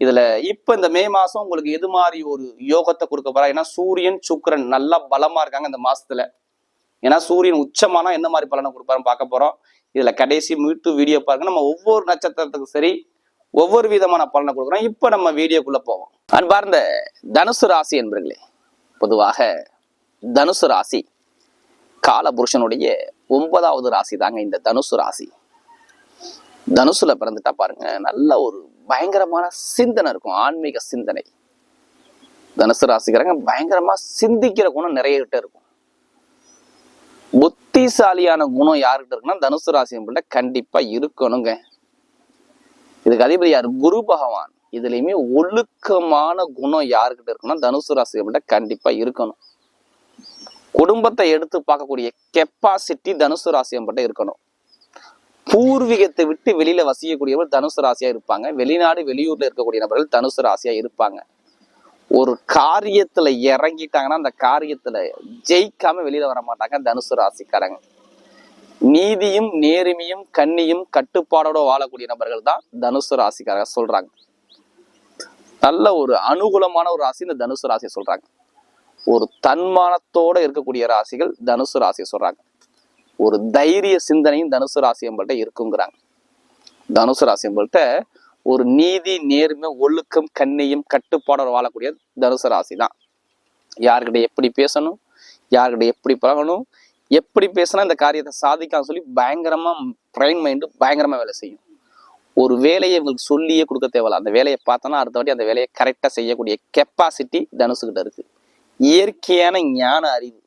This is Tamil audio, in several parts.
இதுல இப்ப இந்த மே மாசம் உங்களுக்கு எது மாதிரி ஒரு யோகத்தை கொடுக்க போறா? ஏன்னா சூரியன் சுக்கிரன் நல்லா பலமா இருக்காங்க இந்த மாசத்துல. ஏன்னா சூரியன் உச்சமானா என்ன மாதிரி பலனை கொடுப்பாருன்னு பார்க்க போறோம். இதுல கடைசி மீட்டு வீடியோ பாருங்க. நம்ம ஒவ்வொரு நட்சத்திரத்துக்கும் சரி ஒவ்வொரு விதமான பலனை கொடுக்குறோம். இப்ப நம்ம வீடியோக்குள்ள போவோம். அன்பார்ந்த தனுசு ராசி என்பர்களே பொதுவாக தனுசு ராசி காலபுருஷனுடைய ஒன்பதாவது ராசி தாங்க இந்த தனுசு ராசி. தனுசுல பிறந்துட்டா பாருங்க நல்ல ஒரு பயங்கரமான சிந்தனை இருக்கும். ஆன்மீக சிந்தனை. தனுசு ராசிக்காரங்க பயங்கரமா சிந்திக்கிற குணம் நிறைய கிட்ட இருக்கும். புத்திசாலியான குணம் யாருக்கிட்ட இருக்குன்னா தனுசு ராசி கண்டிப்பா இருக்கணுங்க. இதுக்கு அதிபதி யார்? குரு பகவான். இதுலயுமே ஒழுக்கமான குணம் யாருக்கிட்ட இருக்குன்னா தனுசு ராசி கண்டிப்பா இருக்கணும். குடும்பத்தை எடுத்து பார்க்கக்கூடிய கெப்பாசிட்டி தனுசு பட்ட இருக்கணும். பூர்வீகத்தை விட்டு வெளியில வசிக்கக்கூடியவர் தனுசு ராசியா இருப்பாங்க. வெளிநாடு வெளியூர்ல இருக்கக்கூடிய நபர்கள் தனுசு ராசியா இருப்பாங்க. ஒரு காரியத்துல இறங்கிட்டாங்கன்னா அந்த காரியத்துல ஜெயிக்காம வெளியில வர மாட்டாங்க தனுசு ராசிக்காரங்க. நீதியும் நேர்மையும் கண்ணியும் கட்டுப்பாடோட வாழக்கூடிய நபர்கள் தான் தனுசு ராசிக்காரங்க சொல்றாங்க. நல்ல ஒரு அனுகூலமான ஒரு ராசி இந்த தனுசு ராசியை சொல்றாங்க. ஒரு தன்மானத்தோட இருக்கக்கூடிய ராசிகள் தனுசு ராசியை சொல்றாங்க. ஒரு தைரிய சிந்தனையும் தனுசு ராசி இருக்குங்கிறாங்க. தனுசு ராசி ஒரு நீதி நேர்மை ஒழுக்கம் கண்ணியம் கட்டுப்பாடோடு வாழக்கூடிய தனுசு ராசி தான் யார்கிட்ட எப்படி பேசணும் யார்கிட்ட எப்படி பழகணும் எப்படி பேசினா இந்த காரியத்தை சாதிக்கலாம் சொல்லி பயங்கரமாக பிரைன் மைண்டு பயங்கரமாக வேலை செய்யும். ஒரு வேலையை இவங்களுக்கு சொல்லியே கொடுக்க தேவையில்ல. அந்த வேலையை பார்த்தோன்னா அடுத்த வாட்டி அந்த வேலையை கரெக்டாக செய்யக்கூடிய கெப்பாசிட்டி தனுசுகிட்ட இருக்குது இயற்கையான ஞான அறிவு.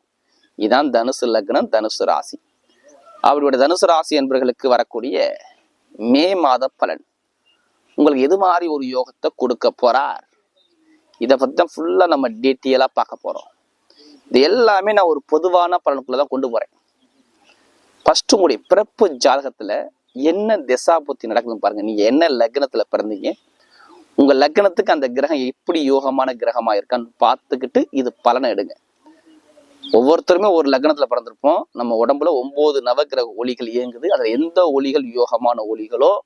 இதுதான் தனுசு லக்னம் தனுசு ராசி. அவருடைய தனுசு ராசி என்பவர்களுக்கு வரக்கூடிய மே மாத பலன். உங்களுக்கு எது மாதிரி ஒரு யோகத்தை கொடுக்க போறார்? இதை பற்றி தான் ஃபுல்லாக நம்ம டீட்டெயிலாக பார்க்க போகிறோம் இது எல்லாமே நான் ஒரு பொதுவான பலனுக்குள்ள தான் கொண்டு போகிறேன் ஃபர்ஸ்ட் உங்களுடைய பிறப்பு ஜாதகத்தில் என்ன திசா புத்தி நடக்குதுன்னு பாருங்க. நீங்கள் என்ன லக்னத்தில் பிறந்தீங்க? உங்கள் லக்னத்துக்கு அந்த கிரகம் எப்படி யோகமான கிரகமாக இருக்கான்னு பார்த்துக்கிட்டு இது பலனை எடுங்க. ஒவ்வொருத்தருமே ஒரு லக்னத்துல பிறந்திருப்போம். நம்ம உடம்புல ஒன்பது நவக்கிரக ஒளிகள் இயங்குது. அதுல எந்த ஒளிகள் யோகமான ஒளிகளோ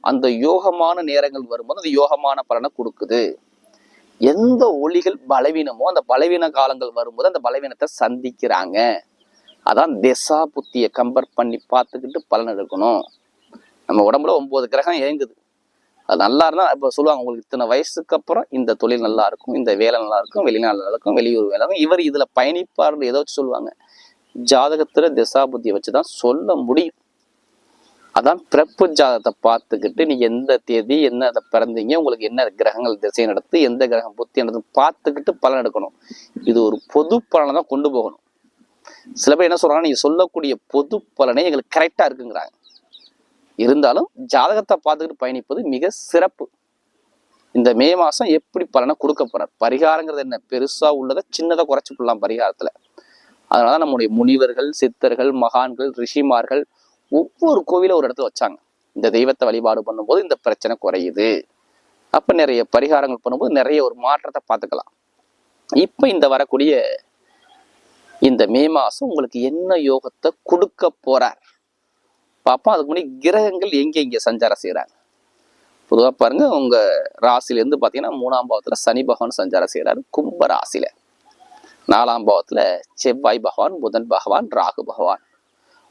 அந்த யோகமான நேரங்கள் வரும்போது அந்த யோகமான பலனை கொடுக்குது. எந்த ஒளிகள் பலவீனமோ அந்த பலவீன காலங்கள் வரும்போது அந்த பலவீனத்தை சந்திக்கிறாங்க. அதான் திசா புத்தியை கம்பேர் பண்ணி பார்த்துக்கிட்டு பலன் எடுக்கணும். நம்ம உடம்புல ஒன்பது கிரகம் இயங்குது. அது நல்லா இருந்தால் இப்போ சொல்லுவாங்க உங்களுக்கு இத்தனை வயசுக்கு அப்புறம் இந்த தொழில் நல்லா இருக்கும் இந்த வேலை நல்லா இருக்கும் வெளிநாடு நல்லா இருக்கும் வெளியூர் வேலை இருக்கும். இவர் இதில் பயணிப்பார்னு ஏதோ வச்சு சொல்லுவாங்க. ஜாதகத்தில் திசா புத்தியை வச்சுதான் சொல்ல முடியும். அதான் பிறப்பு ஜாதகத்தை பார்த்துக்கிட்டு நீங்க எந்த தேதி என்ன அதை பிறந்தீங்க உங்களுக்கு என்ன கிரகங்கள் திசை நடத்து எந்த கிரகம் புத்தி நடத்து பார்த்துக்கிட்டு பலன் எடுக்கணும். இது ஒரு பொது பலனை தான் கொண்டு போகணும். சில பேர் என்ன சொல்றாங்க நீங்க சொல்லக்கூடிய பொது பலனே எங்களுக்கு கரெக்டா இருக்குங்கிறாங்க. இருந்தாலும் ஜாதகத்தை பார்த்துக்கிட்டு பயணிப்பது மிக சிறப்பு. இந்த மே மாதம் எப்படி பலனை கொடுக்க போறார்? பரிகாரங்கிறது என்ன? பெருசா உள்ளதை சின்னதை குறைச்சி போடலாம் பரிகாரத்துல. அதனால நம்முடைய முனிவர்கள் சித்தர்கள் மகான்கள் ரிஷிமார்கள் ஒவ்வொரு கோவில ஒரு இடத்துல வச்சாங்க. இந்த தெய்வத்தை வழிபாடு பண்ணும்போது இந்த பிரச்சனை குறையுது. அப்ப நிறைய பரிகாரங்கள் பண்ணும்போது நிறைய ஒரு மாற்றத்தை பார்த்துக்கலாம். இப்ப இந்த வரக்கூடிய இந்த மே மாசம் உங்களுக்கு என்ன யோகத்தை கொடுக்க போறார்? பார்ப்போம் அதுக்கு முன்னாடி கிரகங்கள் எங்கே எங்கே சஞ்சாரம் செய்கிறாங்க? பொதுவாக பாருங்கள் உங்கள் ராசிலேருந்து பார்த்தீங்கன்னா மூணாம் பாவத்தில் சனி பகவான் சஞ்சாரம் செய்கிறாரு கும்ப ராசியில். நாலாம் பாவத்தில் செவ்வாய் பகவான் புதன் பகவான் ராகு பகவான்.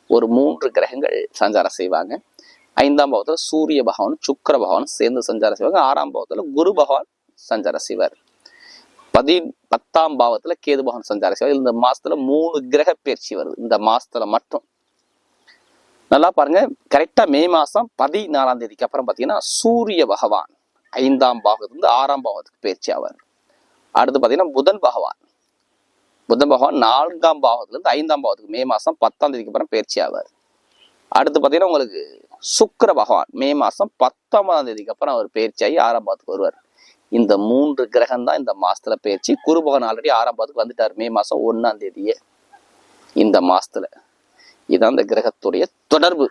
ஒரு மூன்று கிரகங்கள் சஞ்சாரம் செய்வாங்க. ஐந்தாம் பாவத்தில் சூரிய பகவான் சுக்கர பகவான் சேர்ந்து சஞ்சாரம் செய்வாங்க. ஆறாம் பாவத்தில் குரு பகவான் சஞ்சாரம் செய்வார். பதி பத்தாம் பாவத்தில் கேது பகவான் சஞ்சாரம் செய்வார். இந்த மாதத்தில் மூணு கிரக பயிற்சி வருது. இந்த மாதத்தில் மட்டும். நல்லா பாருங்க. கரெக்டா மே மாசம் பதினாலாம் தேதிக்கு அப்புறம் பாத்தீங்கன்னா சூரிய பகவான் ஐந்தாம் பாகத்துலேருந்து ஆறாம் பாவத்துக்கு பயிற்சி ஆவார். அடுத்து பார்த்தீங்கன்னா புதன் பகவான். புதன் பகவான் நான்காம் பாகத்துலேருந்து ஐந்தாம் பாகத்துக்கு மே மாதம் பத்தாம் தேதிக்கு அப்புறம் பயிற்சி ஆவார். அடுத்து பார்த்தீங்கன்னா உங்களுக்கு சுக்கர பகவான் மே மாதம் பத்தொன்பதாம் தேதிக்கு அப்புறம் அவர் பயிற்சியாகி ஆறாம் பாகத்துக்கு வருவார். இந்த மூன்று கிரகம் தான் இந்த மாசத்துல பயிற்சி. குரு பகவான் ஆல்ரெடி ஆறாம் பாகத்துக்கு வந்துட்டார். மே மாதம் ஒன்றாம் தேதியே. இந்த மாசத்துல. இதான் இந்த கிரகத்துடைய தொடர்பு.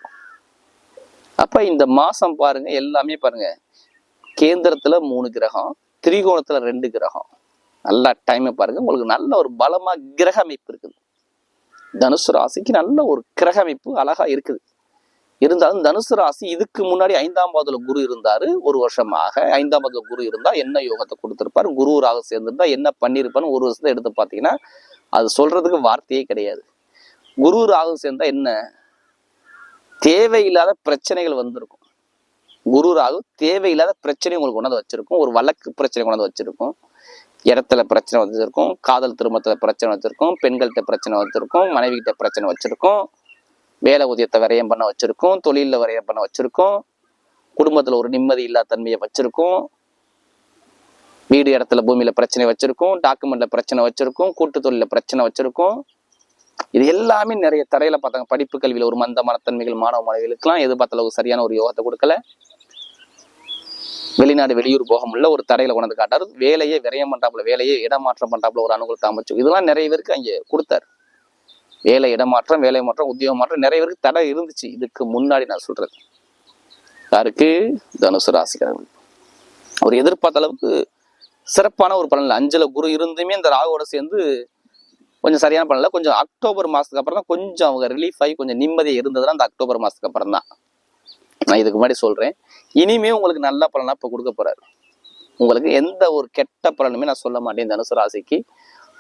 அப்ப இந்த மாசம் பாருங்க எல்லாமே பாருங்க. கேந்திரத்துல மூணு கிரகம் திரிகோணத்துல ரெண்டு கிரகம். நல்லா டைமை பாருங்க. உங்களுக்கு நல்ல ஒரு பலமா கிரக அமைப்பு இருக்குது. தனுசு ராசிக்கு நல்ல ஒரு கிரக அமைப்பு அழகா இருக்குது. இருந்தாலும் தனுசு ராசி இதுக்கு முன்னாடி ஐந்தாம் பாவத்துல குரு இருந்தாரு. ஒரு வருஷமாக ஐந்தாம் பாவத்துல குரு இருந்தா என்ன யோகத்தை கொடுத்திருப்பாரு? குருவராக சேர்ந்திருந்தா என்ன பண்ணியிருப்பான்னு ஒரு வருஷத்தை எடுத்து பார்த்தீங்கன்னா அது சொல்றதுக்கு வார்த்தையே கிடையாது. குரு ராகு சேர்ந்தா என்ன? தேவையில்லாத பிரச்சனைகள் வந்திருக்கும். குரு ராகு தேவையில்லாத பிரச்சனை உங்களுக்கு கொண்டாந்து வச்சிருக்கும். ஒரு வழக்கு பிரச்சனை கொண்டாந்து வச்சிருக்கும். இடத்துல பிரச்சனை வச்சிருக்கும் காதல் திருமணத்துல பிரச்சனை வச்சிருக்கும் பெண்கள்கிட்ட பிரச்சனை வச்சிருக்கும் மனைவிகிட்ட பிரச்சனை வச்சிருக்கும் வேலை ஊதியத்தை விரயம் பண்ண வச்சிருக்கும் தொழிலில் விரயம் பண்ண வச்சிருக்கும் குடும்பத்தில் ஒரு நிம்மதி இல்லாத தன்மையை வச்சிருக்கும் வீடு இடத்துல பூமியில் பிரச்சனை வச்சிருக்கும் டாக்குமெண்ட்ல பிரச்சனை வச்சிருக்கும் கூட்டு தொழில பிரச்சனை வச்சிருக்கும் இது எல்லாமே நிறைய தரையில பார்த்தாங்க. படிப்பு கல்வியில ஒரு மந்த மனத்தன்மைகள் மாணவ மாணவிகளுக்கெல்லாம் எதிர்பார்த்த அளவுக்கு சரியான ஒரு யோகத்தை கொடுக்கல. வெளிநாடு வெளியூர் போக முடியல. ஒரு தரையில கொண்டு காட்டாரு வேலையை விரயம் பண்றாப்புல வேலையை இடமாற்றம் பண்றாப்புல ஒரு அனுகூலத்தை அமைச்சு இதெல்லாம் நிறைய பேருக்கு அங்கே கொடுத்தாரு. வேலை இடமாற்றம் வேலை மாற்றம் உத்தியோக மாற்றம் நிறைய பேருக்கு தடை இருந்துச்சு. இதுக்கு முன்னாடி நான் சொல்றது. யாருக்கு? தனுசு ராசிக்காரர்கள் அவர் எதிர்பார்த்த அளவுக்கு சிறப்பான ஒரு பலன் அஞ்சல குரு இருந்துமே இந்த ராகுவோட சேர்ந்து கொஞ்சம் சரியான பண்ணல இல்லை கொஞ்சம் அக்டோபர் மாதத்துக்கு அப்புறம் தான் கொஞ்சம் அவங்க ரிலீஃப் ஆகி கொஞ்சம் நிம்மதியாக இருந்ததுன்னா அந்த அக்டோபர் மாதத்துக்கு அப்புறம் தான். நான் இதுக்கு முன்னாடி சொல்கிறேன் இனிமே உங்களுக்கு நல்ல பலனாக இப்போ கொடுக்க போகிறாரு உங்களுக்கு எந்த ஒரு கெட்ட பலனுமே நான் சொல்ல மாட்டேன். தனுசு ராசிக்கு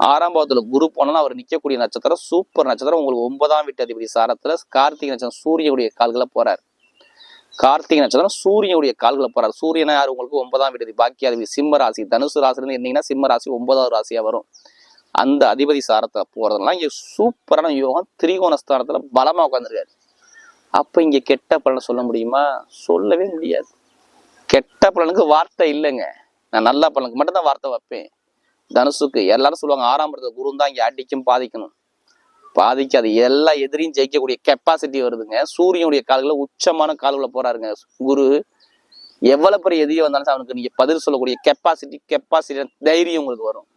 ஆறாம் பாவத்துல குரு போனாலும் அவர் நிற்கக்கூடிய நட்சத்திரம் சூப்பர் நட்சத்திரம். உங்களுக்கு ஒன்பதாம் வீட்டு அதிபதி சாரத்துல கார்த்திகை நட்சத்திரம் சூரியனுடைய கால்களை போறார். கார்த்திகை நட்சத்திரம் சூரியனுடைய கால்களை போறார். சூரியனா யார் உங்களுக்கு? ஒன்பதாம் வீட்டு பாக்கியாதிபதி. சிம்ம ராசி. தனுசு ராசிலிருந்து இருந்தீங்கன்னா சிம்ம ராசி ஒன்பதாவது ராசியா வரும். அந்த அதிபதி சாரத்தை போகிறதுனால இங்கே சூப்பரான யோகம் திரிகோண பலமாக உட்காந்துருக்காரு அப்போ இங்கே கெட்ட பலனை சொல்ல முடியுமா? சொல்லவே முடியாது. கெட்ட பலனுக்கு வார்த்தை இல்லைங்க. நான் நல்ல பலனுக்கு மட்டும்தான் வார்த்தை வைப்பேன். தனுசுக்கு எல்லாரும் சொல்லுவாங்க ஆறாம் இடத்துல குரு தான் இங்கே அடிக்கும் பாதிக்கணும். பாதிக்காது. எல்லா எதிரியும் ஜெயிக்கக்கூடிய கெப்பாசிட்டி வருதுங்க. சூரியனுடைய கால்களை உச்சமான கால்களை போறாருங்க குரு. எவ்வளவு பெரிய எதிரியை வந்தாலும் அவனுக்கு நீங்க பதில் சொல்லக்கூடிய கெப்பாசிட்டி கெப்பாசிட்டி தைரியம் உங்களுக்கு வரும்.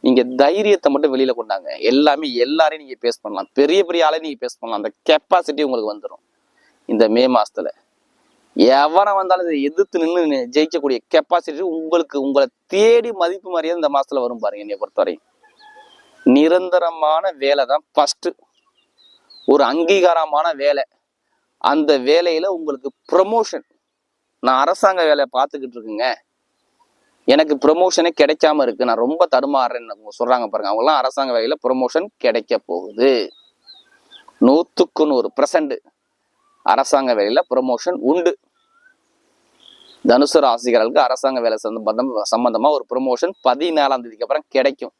நீங்க தைரியத்தை மட்டும் வெளியில கொண்டாங்க. எல்லாமே எல்லாரையும் நீங்க பேஸ் பண்ணலாம். பெரிய பெரிய ஆளே நீங்க பேஸ் பண்ணலாம். அந்த கெப்பாசிட்டி உங்களுக்கு வந்துடும் இந்த மே மாசத்துல. எவனை வந்தாலும் இதை எதிர்த்து நின்று ஜெயிக்கக்கூடிய கெப்பாசிட்டி உங்களுக்கு உங்களை தேடி மதிப்பு மரியாதை இந்த மாசத்துல வரும் பாருங்க என்னை பொறுத்தவரையும். நிரந்தரமான வேலை தான் ஃபர்ஸ்ட் ஒரு அங்கீகாரமான வேலை. அந்த வேலையில உங்களுக்கு ப்ரமோஷன் நான் அரசாங்க வேலையை பார்த்துக்கிட்டு இருக்குங்க. எனக்கு ப்ரொமோஷனே கிடைக்காம இருக்கு. நான் ரொம்ப தடுமாறுறேன்னு அவங்க சொல்றாங்க பாருங்க. அவங்களாம் அரசாங்க வேலையில ப்ரொமோஷன் கிடைக்க போகுது. நூத்துக்கு நூறு பர்சன்ட் அரசாங்க வேலையில ப்ரொமோஷன் உண்டு. தனுசு ராசிகர்களுக்கு அரசாங்க வேலை சம்பந்தம் சம்பந்தமா ஒரு ப்ரொமோஷன் பதினாலாம் தேதிக்கு அப்புறம் கிடைக்கும்.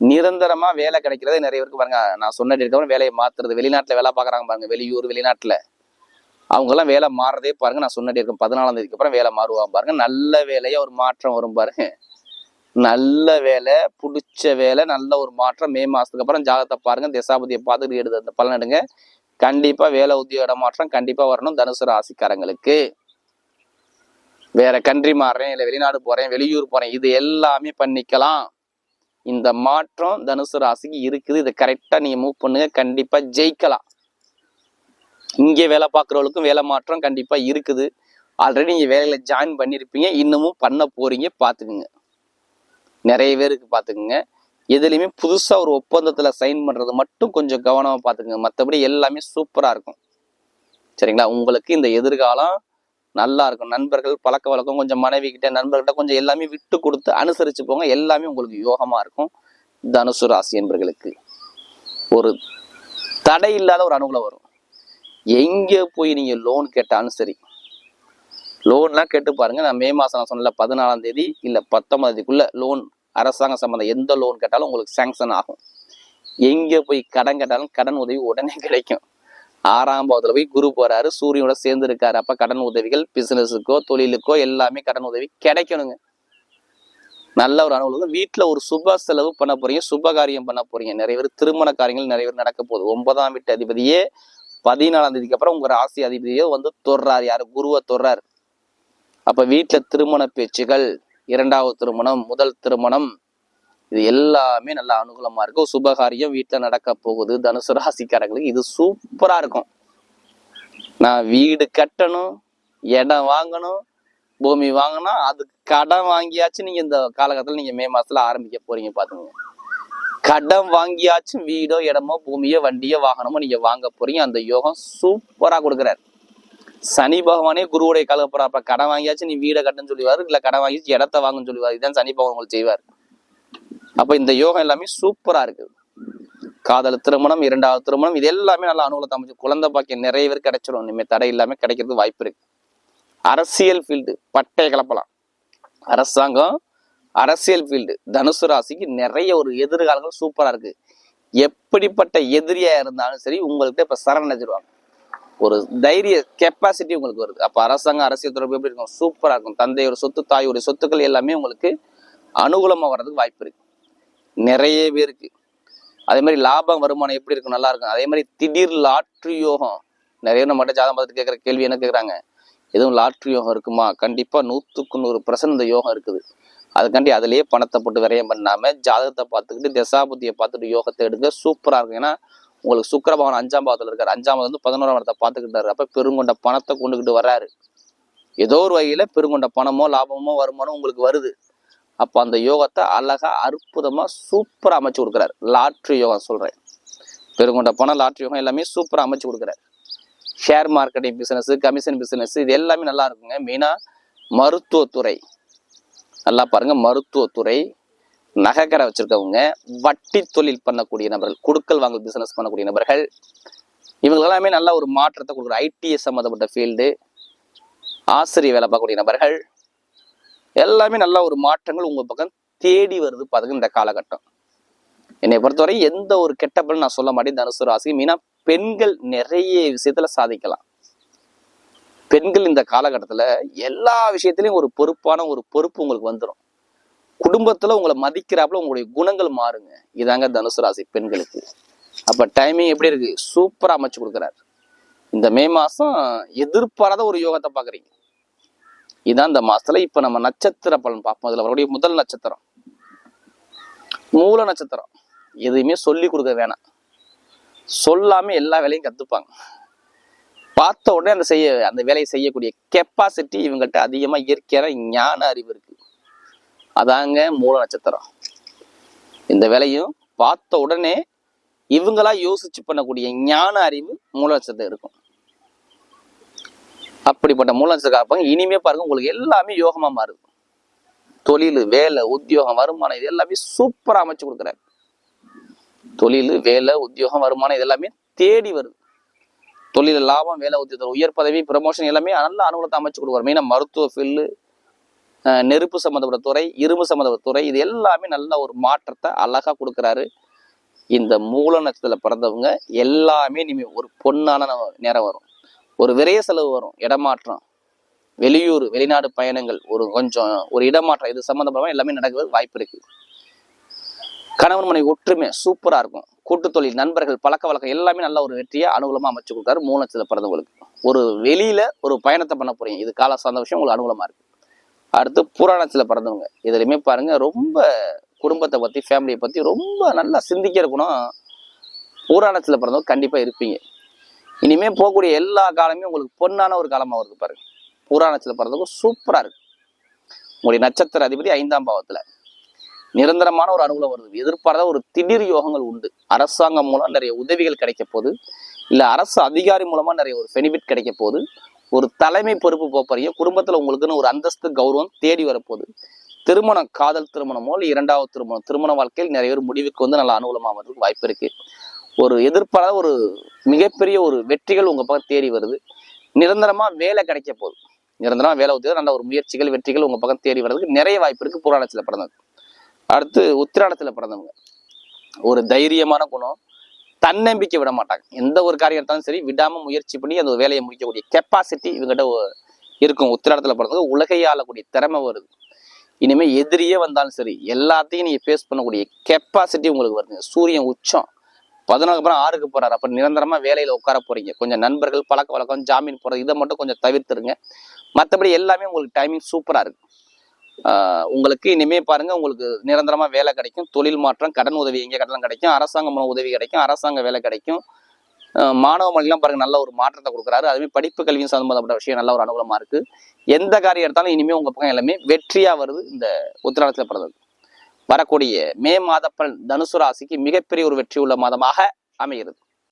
நிரந்தரமா வேலை கிடைக்கிறது நிறைய பேருக்கு பாருங்க. நான் சொன்னதுக்கு அப்புறம் வேலையை மாத்துறது. வெளிநாட்டுல வேலை பாக்குறாங்க பாருங்க. வெளியூர் வெளிநாட்டுல. அவங்கெல்லாம் வேலை மாறுறதே பாருங்க. நான் சொன்னதே இருக்கும் பதினாலாம் தேதிக்கு அப்புறம் வேலை மாறுவாங்க பாருங்க. நல்ல வேலையா ஒரு மாற்றம் வரும் பாருங்க. நல்ல வேலை பிடிச்ச வேலை நல்ல ஒரு மாற்றம். மே மாசத்துக்கு அப்புறம் ஜாதகத்தை பாருங்க. திசாபதியை பார்த்துட்டு எடுத்து அந்த பலன் எடுங்க. கண்டிப்பா வேலை உத்தியோக மாற்றம் கண்டிப்பா வரணும் தனுசு ராசிக்காரங்களுக்கு. வேற கண்ட்ரி மாறுறேன் இல்லை வெளிநாடு போறேன் வெளியூர் போறேன் இது எல்லாமே பண்ணிக்கலாம். இந்த மாற்றம் தனுசு ராசிக்கு இருக்குது. இதை கரெக்டாக நீங்கள் மூவ் பண்ணுங்க. கண்டிப்பாக ஜெயிக்கலாம். இங்கே வேலை பார்க்குறவங்களுக்கும் வேலை மாற்றம் கண்டிப்பாக இருக்குது. ஆல்ரெடி நீங்கள் வேலையில் ஜாயின் பண்ணியிருப்பீங்க இன்னமும் பண்ண போகிறீங்க பார்த்துக்குங்க. நிறைய பேருக்கு பார்த்துக்குங்க. எதுலேயுமே புதுசாக ஒரு ஒப்பந்தத்தில் சைன் பண்ணுறது மட்டும் கொஞ்சம் கவனமாக பார்த்துக்குங்க. மற்றபடி எல்லாமே சூப்பராக இருக்கும். சரிங்களா? உங்களுக்கு இந்த எதிர்காலம் நல்லா இருக்கும். நண்பர்கள் பழக்க வழக்கம் கொஞ்சம் மனைவி கிட்ட நண்பர்கிட்ட கொஞ்சம் எல்லாமே விட்டு கொடுத்து அனுசரித்து போங்க. எல்லாமே உங்களுக்கு யோகமாக இருக்கும். தனுசு ராசி என்பர்களுக்கு. ஒரு தடை இல்லாத ஒரு அனுகூலம் வரும். எங்கே போய் நீங்கள் லோன் கேட்டாலும் சரி. லோன்லாம் கேட்டு பாருங்க. நான் மே மாதம் நான் சொன்னல பதினாலாம் தேதி இல்லை பத்தொன்பதாம் தேதிக்குள்ள லோன் அரசாங்க சம்மந்தம் எந்த லோன் கேட்டாலும் உங்களுக்கு சேங்ஷன் ஆகும். எங்கே போய் கடன் கேட்டாலும் கடன் உதவி உடனே கிடைக்கும். ஆறாம் பாவத்தில் போய் குரு போகிறாரு சூரியனோட சேர்ந்து இருக்காரு கடன் உதவிகள் பிஸ்னஸுக்கோ தொழிலுக்கோ எல்லாமே கடன் உதவி கிடைக்கணுங்க. நல்ல ஒரு அனுபவம். வீட்டில் ஒரு சுப செலவு பண்ண போறீங்க சுப காரியம் பண்ண போறீங்க. நிறைய பேர் திருமண காரியங்கள் நிறைய பேர் நடக்க போகுது. ஒன்பதாம் வீட்டு அதிபதியே பதினாலாம் தேதிக்கு அப்புறம் உங்க ராசி அதிபதியோ வந்து தொடுறார். யாரு? குருவை தொடுறாரு. அப்ப வீட்டுல திருமண பேச்சுகள் இரண்டாவது திருமணம் முதல் திருமணம் இது எல்லாமே நல்ல அனுகூலமா இருக்கும். சுபகாரியம் வீட்டுல நடக்க போகுது. தனுசு ராசிக்காரங்களுக்கு இது சூப்பரா இருக்கும். நான் வீடு கட்டணும் இடம் வாங்கணும் பூமி வாங்கினா அதுக்கு கடன் வாங்கியாச்சும் நீங்க இந்த காலகட்டத்தில் நீங்க மே மாசத்துல ஆரம்பிக்க போறீங்க பாத்துங்க கடன் வாங்கியாச்சும் வீடோ இடமோ பூமியோ வண்டியோ வாகனமோ நீங்க வாங்க போறீங்க. அந்த யோகம் சூப்பரா கொடுக்குறாரு. சனி பகவானே குருவுடைய கலப்புற அப்ப கடன் வாங்கியாச்சும் நீ வீடை கட்டுன்னு சொல்லுவாரு இல்ல கடன் வாங்கிச்சு இடத்த வாங்கன்னு சொல்லுவாரு. இதுதான் சனி பகவான் உங்களுக்கு செய்வார். அப்ப இந்த யோகம் எல்லாமே சூப்பரா இருக்குது காதல் திருமணம் இரண்டாவது திருமணம் இது எல்லாமே நல்லா அனுகூலத்தை அமைச்சு குழந்தை பாக்கியம் நிறைய பேர் கிடைச்சிடும் இனிமே தடை இல்லாம கிடைக்கிறதுக்கு வாய்ப்பு இருக்கு. அரசியல் ஃபீல்டு பட்டைய கலப்பலாம். அரசாங்கம் அரசியல் ஃபீல்டு தனுசு ராசிக்கு நிறைய ஒரு எதிர்காலங்கள் சூப்பராக இருக்கு. எப்படிப்பட்ட எதிரியாக இருந்தாலும் சரி உங்கள்கிட்ட இப்போ சரணடைஞ்சிருவாங்க ஒரு தைரிய கெப்பாசிட்டி உங்களுக்கு வருது. அப்போ அரசாங்கம் அரசியல் தொடர்பு எப்படி இருக்கும்? சூப்பராக இருக்கும். தந்தையோட சொத்து தாயோடைய சொத்துக்கள் எல்லாமே உங்களுக்கு அனுகூலமாக வர்றதுக்கு வாய்ப்பு இருக்கு. நிறைய பேருக்கு அதே மாதிரி லாபம் வருமானம் எப்படி இருக்கும்? நல்லா இருக்கும். அதே மாதிரி திடீர் லாட்ரி யோகம். நிறைய நம்மகிட்ட ஜாதகம் பார்த்துட்டு கேட்குற கேள்வி என்ன கேட்குறாங்க? எதுவும் லாட்ரி யோகம் இருக்குமா? கண்டிப்பாக நூற்றுக்கு நூறு பர்சன்ட் இந்த யோகம் இருக்குது. அதுக்காண்டி அதுலயே பணத்தை போட்டு விரயம் பண்ணாம ஜாதகத்தை பார்த்துக்கிட்டு தசாபுத்தியை பார்த்துட்டு யோகத்தை எடுங்க. சூப்பரா இருக்கும். ஏன்னா உங்களுக்கு சுக்கரபவன் பகவான் அஞ்சாம் பாவத்துல இருக்காரு. அஞ்சாம் வந்து பதினோராம் இடத்தை பார்த்துக்கிட்டாரு. அப்ப பெருங்கொண்ட பணத்தை கொண்டுகிட்டு வர்றாரு. ஏதோ ஒரு வகையில பெருங்கொண்ட பணமோ லாபமோ வருமானம் உங்களுக்கு வருது. அப்ப அந்த யோகத்தை அழகா அற்புதமா சூப்பரா அமைச்சு கொடுக்குறாரு. லாட்ரி யோகம் சொல்றேன். பெருங்கொண்ட பணம் லாட்ரி யோகம் எல்லாமே சூப்பரா அமைச்சு கொடுக்குறாரு. Share marketing business commission business இது எல்லாமே நல்லா இருக்குங்க. மெயினா மருத்துவத்துறை. நல்லா பாருங்க மருத்துவத்துறை நகைக்கடை வச்சிருக்கவங்க வட்டி தொழில் பண்ணக்கூடிய நபர்கள் குடுக்கல் வாங்கல் பிசினஸ் பண்ணக்கூடிய நபர்கள் இவங்க எல்லாமே நல்லா ஒரு மாற்றத்தை கொடுக்குற ஐடிஎஸ் சம்மந்தப்பட்ட ஃபீல்டு ஆசிரியர் வேலை பார்க்கக்கூடிய நபர்கள் எல்லாமே நல்ல ஒரு மாற்றங்கள் உங்கள் பக்கம் தேடி வருது பாருங்க இந்த காலகட்டம். என்னை பொறுத்தவரை எந்த ஒரு கெட்ட நான் சொல்ல மாட்டேன். தனுசு ராசி மீனா பெண்கள் நிறைய விஷயத்துல சாதிக்கலாம். பெண்கள் இந்த காலகட்டத்துல எல்லா விஷயத்திலையும் ஒரு பொறுப்பான ஒரு பொறுப்பு உங்களுக்கு வந்துடும் குடும்பத்துல உங்களை மதிக்கிறாப்புல உங்களுடைய குணங்கள் மாறுங்க. இதாங்க தனுசு ராசி பெண்களுக்கு. அப்ப டைமிங் எப்படி இருக்கு? சூப்பரா அமைச்சு கொடுக்குறாரு. இந்த மே மாசம் எதிர்பாராத ஒரு யோகத்தை பார்க்குறீங்க இதான் இந்த மாசத்துல இப்ப நம்ம நட்சத்திர பலன் பார்ப்போம் அதுல அவருடைய முதல் நட்சத்திரம். மூல நட்சத்திரம். எதையுமே சொல்லி கொடுக்க வேணாம். சொல்லாம எல்லா வேலையும் கத்துப்பாங்க. பார்த்த உடனே அந்த செய்ய அந்த வேலையை செய்யக்கூடிய கெப்பாசிட்டி இவங்கள்ட்ட அதிகமாக இயற்கையான ஞான அறிவு இருக்கு. அதாங்க மூல நட்சத்திரம். இந்த வேலையும் பார்த்த உடனே இவங்களா யோசிச்சு பண்ணக்கூடிய ஞான அறிவு மூல நட்சத்திரம் இருக்கும். அப்படிப்பட்ட மூல நட்சத்திரம் இனிமே பாருங்க உங்களுக்கு எல்லாமே யோகமா மாறுது. தொழில் வேலை உத்தியோகம் வருமானம் இது எல்லாமே சூப்பராக அமைச்சு கொடுக்குறாரு. தொழில் வேலை உத்தியோகம் வருமானம் இது எல்லாமே தேடி வருது. தொழில் லாபம் வேலை உத்தியோகம் உயர் பதவி ப்ரமோஷன் எல்லாமே நல்ல அனுகூலத்தை அமைச்சு கொடுக்குறோம் மெயினாக மருத்துவ ஃபீல்டு நெருப்பு சம்மந்தப்பட்ட துறை இரும்பு சம்மந்தப்பட்ட துறை இது எல்லாமே நல்ல ஒரு மாற்றத்தை அழகாக கொடுக்குறாரு. இந்த மூல நட்சத்திரத்தில் பிறந்தவங்க எல்லாமே இனிமே ஒரு பொண்ணான நேரம் வரும். ஒரு விரைய செலவு வரும் இடமாற்றம். வெளியூர் வெளிநாடு பயணங்கள் ஒரு கொஞ்சம் ஒரு இடமாற்றம் இது சம்மந்தப்பட்ட எல்லாமே நடக்கிறது வாய்ப்பு இருக்குது கணவன் மனைவி ஒற்றுமை சூப்பராக இருக்கும். கூட்டு தொழில் நண்பர்கள் பழக்க வழக்கம் எல்லாமே நல்ல ஒரு வெற்றியாக அனுகூலமாக அமைச்சு கொடுத்தாரு மூணு லட்சத்துல பிறந்தவங்களுக்கு ஒரு வெளியில் ஒரு பயணத்தை பண்ண போகிறீங்க இது கால சார்ந்த விஷயம் உங்களுக்கு அனுகூலமாக இருக்குது அடுத்து புராணத்தில் பிறந்தவங்க. இதுலையுமே பாருங்க ரொம்ப குடும்பத்தை பற்றி ஃபேமிலியை பற்றி ரொம்ப நல்லா சிந்திக்கிற குணம் புராணத்துல பிறந்தவங்க கண்டிப்பாக இருப்பீங்க. இனிமேல் போகக்கூடிய எல்லா காலமே உங்களுக்கு பொன்னான ஒரு காலமாக வருது பாருங்க. பூராணத்தில் பிறந்தவங்க சூப்பராக இருக்கு. உங்களுடைய நட்சத்திர அதிபதி ஐந்தாம் பாவத்தில். நிரந்தரமான ஒரு அனுகூலம் வருது. எதிர்பாராத ஒரு திடீர் யோகங்கள் உண்டு. அரசாங்கம் மூலம் நிறைய உதவிகள் கிடைக்க போகுது. இல்லை அரசு அதிகாரி மூலமாக நிறைய ஒரு பெனிஃபிட் கிடைக்க போகுது. ஒரு தலைமை பொறுப்பு போறீங்க குடும்பத்தில் உங்களுக்குன்னு ஒரு அந்தஸ்து கௌரவம் தேடி வரப்போகுது. திருமணம் காதல் திருமணமோ இல்லை இரண்டாவது திருமணம் திருமண வாழ்க்கையில் நிறைய பேர் முடிவுக்கு வந்து நல்ல அனுகூலமாக வர்றதுக்கு வாய்ப்பு இருக்கு. ஒரு எதிர்பாராத ஒரு மிகப்பெரிய ஒரு வெற்றிகள் உங்கள் பக்கம் தேடி வருது. நிரந்தரமாக வேலை கிடைக்க போகுது. நிரந்தரமாக வேலை உதவி நல்ல ஒரு முயற்சிகள் வெற்றிகள் உங்கள் பக்கம் தேடி வர்றதுக்கு நிறைய வாய்ப்பு இருக்குது புராணத்தில் பிறந்தது அடுத்து உத்திராடத்தில் பிறந்தவங்க. ஒரு தைரியமான குணம் தன்னம்பிக்கை விட மாட்டாங்க. எந்த ஒரு காரியம் எடுத்தாலும் சரி விடாமல் முயற்சி பண்ணி அந்த வேலையை முடிக்கக்கூடிய கெப்பாசிட்டி இவங்ககிட்ட இருக்கும். உத்திராடத்தில் பிறந்தவங்க உலகை ஆளக்கூடிய திறமை வருது. இனிமேல் எதிரியே வந்தாலும் சரி எல்லாத்தையும் நீங்கள் ஃபேஸ் பண்ணக்கூடிய கெப்பாசிட்டி உங்களுக்கு வருது. சூரியன் உச்சம். பதினொன்று அப்புறம் ஆறுக்கு போறாரு. அப்போ நிரந்தரமா வேலையில உட்கார போறீங்க. கொஞ்சம் நண்பர்கள் பழக்க வழக்கம் ஜாமீன் போறது இதை மட்டும் கொஞ்சம் தவிர்த்துருங்க. மற்றபடி எல்லாமே உங்களுக்கு டைமிங் சூப்பரா இருக்கு. உங்களுக்கு இனிமே பாருங்க உங்களுக்கு நிரந்தரமா வேலை கிடைக்கும். தொழில் மாற்றம் கடன் உதவி எங்கே கடன் கிடைக்கும். அரசாங்கம் மூலம் உதவி கிடைக்கும். அரசாங்க வேலை கிடைக்கும். மாணவ மொழிலாம் பாருங்க நல்ல ஒரு மாற்றத்தை கொடுக்குறாரு. அதுவே படிப்பு கல்வியும் சம்பந்தப்பட்ட விஷயம் நல்ல ஒரு அனுகூலமா இருக்கு. எந்த காரியம் எடுத்தாலும் இனிமே உங்க பக்கம் எல்லாமே வெற்றியா வருது இந்த உத்திராடத்துல பிறந்தது. வரக்கூடிய மே மாத பலன் தனுசு ராசிக்கு மிகப்பெரிய ஒரு வெற்றி உள்ள மாதமாக அமைகிறது.